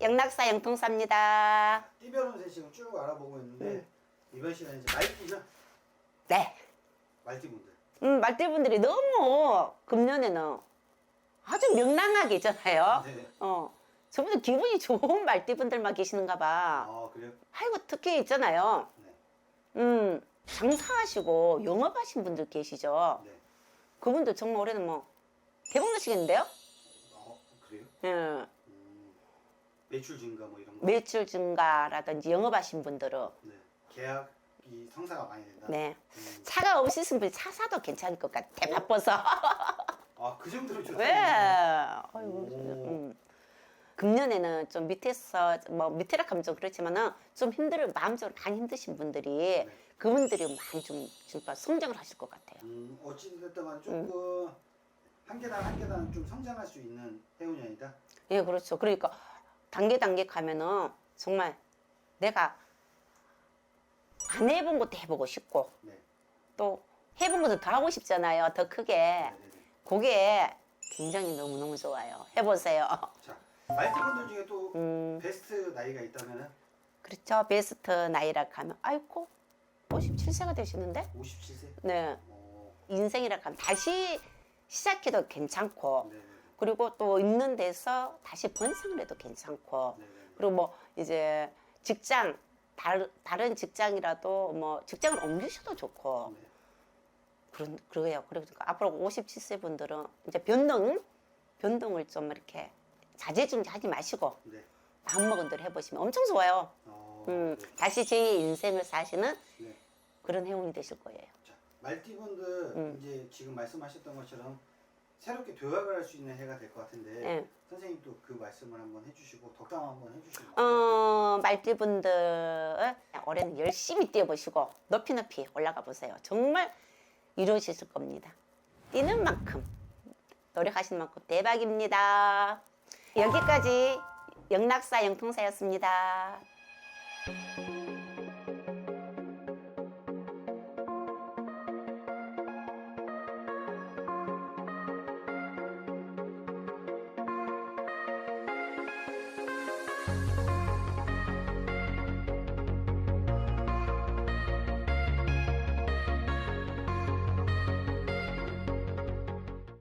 영락사 영통사입니다. 띠별운세 지금 쭉 알아보고 있는데 이번 시간에 이제 말띠죠? 네. 말띠분들. 음, 말띠분들이 너무 금년에는 아주 명랑하게 있잖아요. 네. 어. 저분들 기분이 좋은 말띠분들만 계시는가 봐. 아 그래요? 아이고, 특히 있잖아요. 네. 음, 장사하시고 영업하신 분들 계시죠. 네. 그분들 정말 올해는 뭐 대박 나시겠는데요? 어 그래요? 예. 음, 매출 증가 뭐 이런 거. 매출 증가라든지 영업하신 분들은 네. 계약이 성사가 많이 된다. 네. 음, 차가 없으신 분이 차 사도 괜찮을 것 같아. 바빠서. 아그 정도로 좋다. 왜? 아이고. 오. 음. 금년에는 좀 밑에서 뭐 밑에라 하면 좀 그렇지만은 좀 힘들 마음적으로 많이 힘드신 분들이 네. 그분들이 많이 좀 진짜 성장을 하실 것 같아요. 음, 어찌 됐든 조금 한 계단 한 계단 좀 성장할 수 있는 해운년이다. 예, 그렇죠. 그러니까 단계 단계 가면은 정말 내가 안 해본 것도 해보고 싶고 네. 또 해본 것도 더 하고 싶잖아요. 더 크게. 그게 굉장히 너무너무 좋아요. 해보세요. 자 말띠분들 중에 또 음, 베스트 나이가 있다면은 그렇죠. 베스트 나이라 하면 아이고 57세가 되시는데 57세. 네 어, 인생이라 하면 다시 시작해도 괜찮고 네네. 그리고 또 있는 데서 다시 번성을 해도 괜찮고 네네. 그리고 뭐 이제 직장 다른 다른 직장이라도 뭐 직장을 옮기셔도 좋고 네. 그런 그래요. 그러니까 앞으로 57세 분들은 이제 변동 변동을 좀 이렇게 자제중지하지 마시고 네. 마음 먹은 대로 해보시면 엄청 좋아요. 어, 음, 네. 다시 제 인생을 사시는 네. 그런 해운이 되실 거예요. 자, 말띠분들 음. 이제 지금 말씀하셨던 것처럼 새롭게 도약을 할 수 있는 해가 될 것 같은데 예. 선생님 또그 말씀을 한번 해주시고 덕담 한번 해주시면 어, 말띠분들 올해는 열심히 뛰어보시고 높이 높이 올라가 보세요. 정말 이루어지실 겁니다. 뛰는 만큼 노력하시는 만큼 대박입니다. 여기까지 영락사 영통사였습니다.